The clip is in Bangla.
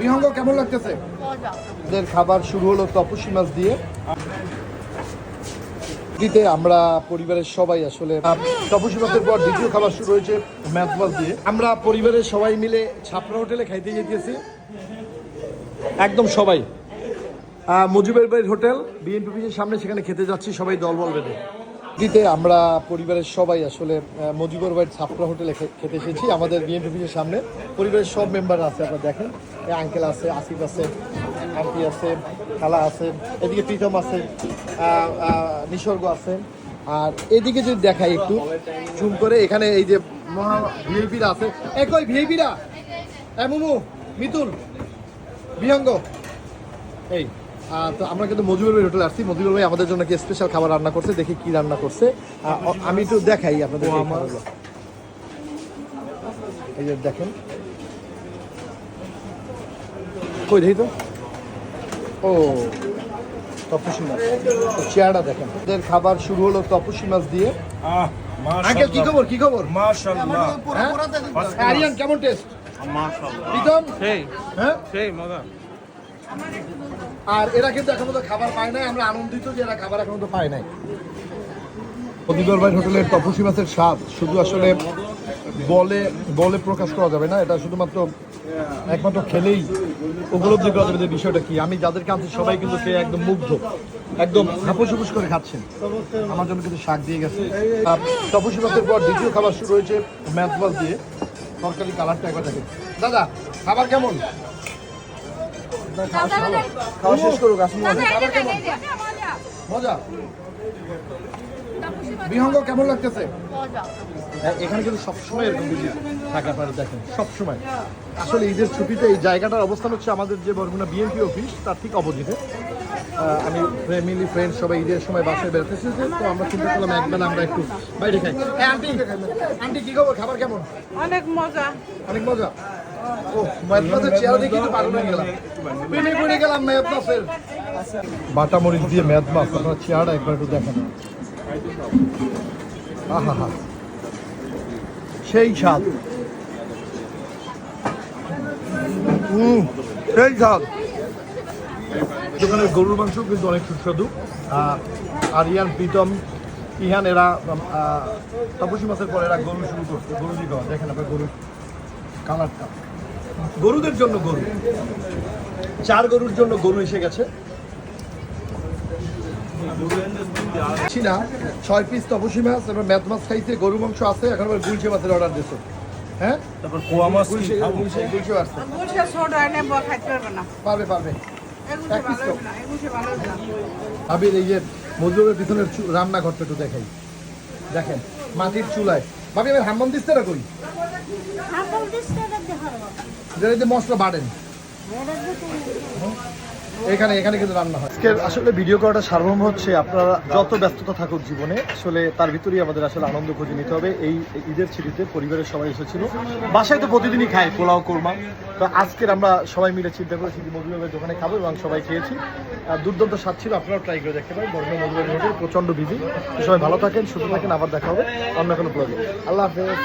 বিহঙ্গ কেমন লাগতেছে? আমাদের খাবার শুরু হলো তপসী মাছ দিয়ে। দিতে আমরা পরিবারের সবাই আসলে তপসী মাছের পর দ্বিতীয় খাবার শুরু হয়েছে ম্যাথ মাছ দিয়ে। আমরা পরিবারের সবাই মিলে ছাপড়া হোটেলে খাইতে যেতেছি একদম সবাই। মুজিবের বাড়ির হোটেল, বিএনপি সামনে সেখানে খেতে যাচ্ছি, সবাই দলবল বেঁধে দিতে আমরা পরিবারের সবাই আসলে মুজিবুর বাড়ির ছাপড়া হোটেলে খেতে এসেছি, আমাদের বিএনপি অফিসের সামনে। পরিবারের সব মেম্বার আছে, আপনারা দেখেন। আঙ্কেল আছে, আসিফ আছে আন্টি আছে, খালা আছে, এদিকে প্রীতম আছে নিসর্গ আছে। আর এদিকে যদি দেখাই একটু জুম করে, এখানে এই যে মহা ভিআইপিরা আছে। একই ভিআইপিরা? মুমু মিতুল, বিহঙ্গ। এই। তো আমরা কিন্তু মজুর ভাই হোটেলে আসছি। মজুর ভাই আমাদের জন্য কি স্পেশাল খাবার রান্না করছে? দেখি কি রান্না করছে। আমি একটু দেখাই আপনাদের এই যে দেখেন। কই দেখি তো। ও তপসী মাছ। তো চেয়ারটা দেখেন। ওদের খাবার শুরু হলো তপসী মাছ দিয়ে। আঙ্কেল কি খবর? কি খবর? মাশাআল্লাহ। হ্যাঁ? আরিয়ান কেমন টেস্ট প্রীতম? সেই। হ্যাঁ? সেই মজা। আর এরা কিন্তু এখন তো খাবার পায় নাই, আমরা আনন্দিত যে এরা খাবার এখন তো পায় নাই। অদিদরবাই হোটেলের তপসী মাছের স্বাদ, শুধু আসলে বলে বলে প্রকাশ করা যাবে না, এটা শুধুমাত্র একমাত্র খেলেই উপলব্ধি করা যাবে যে বিষয়টা কি। আমি যাদেরকে আনছি, সবাই কিন্তু খেয়ে একদম মুগ্ধ, একদম হাপুস হুপুস করে খাচ্ছেন। আমার জন্য কিন্তু শাক দিয়ে গেছে। তপসী মাছের পর দ্বিতীয় খাবার শুরু হয়েছে ম্যাথ মাছ দিয়ে। তরকারি কালারটা একবার দেখেন। দাদা, খাবার কেমন? খাওয়া শেষ করুক। আসুন মজা। বিহঙ্গ কেমন লাগতেছে? হ্যাঁ, এখানে কিন্তু সবসময় এরকম বিজি থাকে আপনারা দেখেন সবসময়। আসলে ঈদের ছুটিতে এই জায়গাটার অবস্থান হচ্ছে আমাদের যে বরগুনা বিএনপি অফিস তার ঠিক অপোজিটে। আমি ফ্যামিলি ফ্রেন্ড সবাই ঈদের সময় বাসায় বেড়াতে এসেছি তো আমরা চিন্তা করলাম একবেলা আমরা একটু বাইরে খাই। আন্টি আন্টি কি খবর? খাবার কেমন? অনেক মজা। অনেক মজা? বাটা মরিচ দিয়ে মেদমাস আপনার চেহারা একবার একটু দেখেন। আহা হা সেই স্বাদ। হুম সেই স্বাদ। দোকানের গরুর মাংস কিন্তু অনেক সুস্বাদু। আহ, আরিয়ান প্রীতম ইহান এরা তপসী মাসের পর এরা গরু শুরু করছে গরু দিয়ে খাওয়া দেখেন আপনার গরু কালারটা। গরুদের জন্য গরু। চার গরুর জন্য গরু এসে গেছে। ছি না ছয় পিস তপসী মাছ এবার ম্যাথ মাছ খাইছে গরু মাংস আছে এখন আবার গুলশে মাছের অর্ডার দিয়েছে হ্যাঁ? তারপর কোয়া মাছ এগুলো ছোট এনে বল খাইতে পারবে না। পারবে পারবে। এক ভালো তো? হবে না এগুলো ভালো হবে না। আবির এই যে মজুরের পিছনের রান্নাঘরটা একটু দেখাই। দেখেন মাটির চুলায়। ভাবি আমি হাম্মাম দিচ্ছে না করি যেটা দিয়ে মশলা বাড়েন। এখানে এখানে কিন্তু রান্না হয়। আজকের আসলে ভিডিও করাটা সার্বভৌম হচ্ছে আপনারা যত ব্যস্ততা থাকুক জীবনে, আসলে তার ভিতরেই আমাদের আসলে আনন্দ খুঁজে নিতে হবে। এই ঈদের ছুটিতে পরিবারের সবাই এসেছিল। বাসায় তো প্রতিদিনই খাই পোলাও, কোরমা। তো আজকের আমরা সবাই মিলে চিন্তা করেছি যে মধুবাবের দোকানে খাব এবং সবাই খেয়েছি। দুর্দান্ত স্বাদ ছিল, আপনারাও ট্রাই করে দেখতে পারেন। বর্ণ মধুবাবের হোটেল প্রচণ্ড বিজি সবাই ভালো থাকেন, সুস্থ থাকেন, আবার দেখা হবে অন্য কোনো প্রয়োজন আল্লাহ হাফেজ।